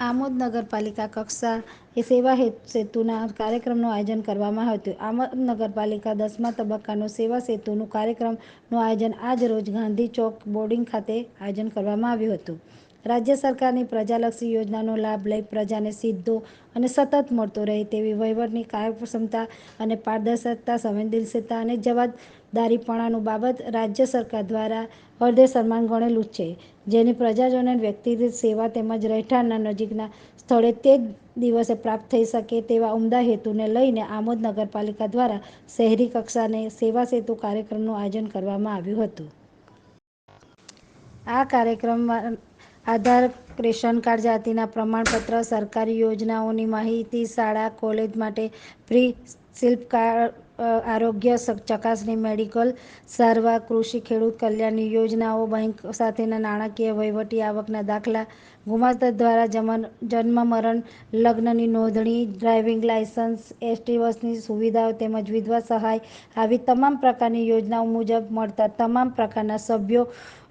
આમોદ નગરપાલિકા કક્ષા એ સેવા સેતુના કાર્યક્રમનું આયોજન કરવામાં હતું. આમોદ નગરપાલિકા દસમા તબક્કાનો સેવા સેતુનું કાર્યક્રમનું આયોજન આજ રોજ ગાંધી ચોક બોર્ડિંગ ખાતે આયોજન કરવામાં આવ્યું હતું. રાજ્ય સરકારની પ્રજાલક્ષી યોજનાનો લાભ લઈ પ્રજાને સીધો અને સતત મળતો રહે તેવી વહીવટની કાર્યક્ષમતા અને પારદર્શકતા, સંવેદનશીલતા અને જવાબદારીપણાનું બાબત રાજ્ય સરકાર દ્વારા હૃદય સન્માન ગણેલું છે. જેની પ્રજાજનોને વ્યક્તિગત સેવા તેમજ રહેઠાણના નજીકના સ્થળે તે જ દિવસે પ્રાપ્ત થઈ શકે તેવા ઉમદા હેતુને લઈને આમોદ નગરપાલિકા દ્વારા શહેરી કક્ષાને સેવા સેતુ કાર્યક્રમનું આયોજન કરવામાં આવ્યું હતું. આ કાર્યક્રમમાં આધાર, રેશન કાર્ડ જાતિના પ્રમાણપત્ર, સરકારી યોજનાઓની માહિતી, શાળા, કોલેજ માટે ફ્રી શિલ્પ આરોગ્ય ચકાસણી, મેડિકલ, સારવાર, કૃષિ, ખેડૂત કલ્યાણની યોજનાઓ, બેંક સાથેના નાણાકીય વહીવટી આવકના દાખલા ગુમાસ્તર દ્વારા જન્મ મરણ લગ્નની નોંધણી, ડ્રાઇવિંગ લાયસન્સ એસટી બસની સુવિધાઓ તેમજ વિધવા સહાય, આવી તમામ પ્રકારની યોજનાઓ મુજબ મળતા તમામ પ્રકારના સભ્યો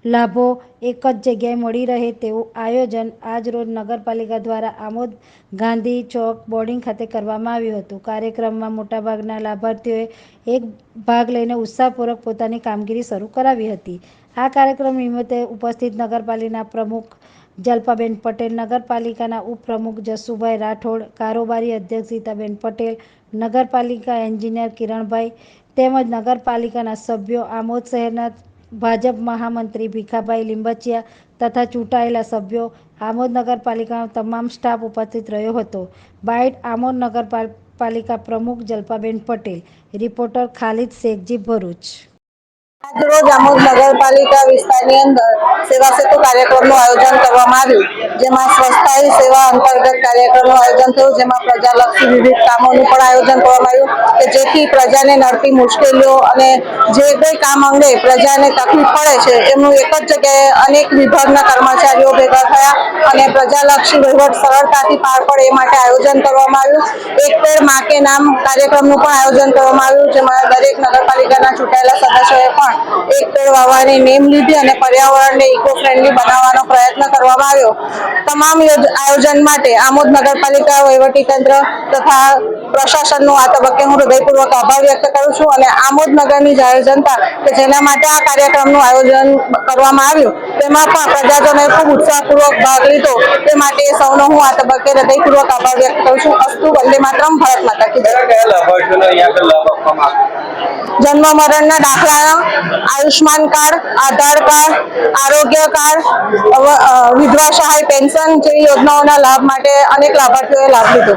લાભો એક જ જગ્યાએ મળી રહે તેવું આયોજન આજરોજ નગરપાલિકા દ્વારા આમોદ ગાંધી ચોક બોર્ડિંગ ખાતે કરવામાં આવ્યું હતું. કાર્યક્રમમાં મોટાભાગના લાભાર્થીઓએ એક ભાગ લઈને ઉત્સાહપૂર્વક પોતાની કામગીરી શરૂ કરાવી હતી. આ કાર્યક્રમ નિમિત્તે ઉપસ્થિત નગરપાલિકાના પ્રમુખ જલ્પાબેન પટેલ, નગરપાલિકાના ઉપપ્રમુખ જસુભાઈ રાઠોડ, કારોબારી અધ્યક્ષ સીતાબેન પટેલ, નગરપાલિકા એન્જિનિયર કિરણભાઈ તેમજ નગરપાલિકાના સભ્યો આમોદ શહેરના ભાજપ મહામંત્રી ભીખાભાઈ લીંબચિયા તથા ચૂંટાયેલા સભ્યો આમોદ નગરપાલિકાનો તમામ સ્ટાફ ઉપસ્થિત રહ્યો હતો. બાઇટ આમોદ નગરપાલિકા પ્રમુખ જલ્પાબેન પટેલ, રિપોર્ટર ખાલિદ શેખજી ભરૂચ. આજરોજ આમોદ નગરપાલિકા વિસ્તારની અંદર સેવા સેતુ કાર્યક્રમનું આયોજન કરવામાં આવ્યું, જેમાં સ્વચ્છતા સેવા અંતર્ગત કાર્યક્રમનું આયોજન થયું, જેમાં પ્રજાલક્ષી વિવિધ કામોનું પણ આયોજન કરવામાં આવ્યું, કે જેથી પ્રજાને નડતી મુશ્કેલીઓ અને જે કંઈ કામ અંગે પ્રજાને તકલીફ પડે છે, એમનું એક જ જગ્યાએ અનેક વિભાગના કર્મચારીઓ ભેગા થયા અને પ્રજાલક્ષી વહીવટ સરળતાથી પાર પડે એ માટે આયોજન કરવામાં આવ્યું. એક પેડમાં નામ કાર્યક્રમનું પણ આયોજન કરવામાં આવ્યું, જેમાં દરેક નગરપાલિકાના ચૂંટાયેલા સદસ્યોએ પણ Oh, એક પેડ વાવવાની નેમ લીધી અને પર્યાવરણને ઇકો ફ્રેન્ડલી બનાવવાનો પ્રયત્ન કરવામાં આવ્યો. તમામ આયોજન માટે આમોદ નગરપાલિકા વહીવટીતંત્ર તથા પ્રશાસનનો આ તબક્કે હું હૃદયપૂર્વક આભાર વ્યક્ત કરું છું અને આમોદ નગરની જાહેર જનતા કે જેના માટે આ કાર્યક્રમનું આયોજન કરવામાં આવ્યું તેમાં પણ પ્રજાજનોએ ખૂબ ઉત્સાહપૂર્વક ભાગ લીધો. તે માટે સૌનો હું આ તબક્કે હૃદયપૂર્વક આભાર વ્યક્ત કરું છું. અસ્તુ વંદે માત્રમ ભારત માતા કી જન્મ મરણના દાખલા આયુષ્માન કાર્ડ, આધાર કાર્ડ, આરોગ્ય કાર્ડ વિધવા સહાય પેન્શન જેવી યોજનાઓના લાભ માટે અનેક લાભાર્થીઓએ લાભ લીધો.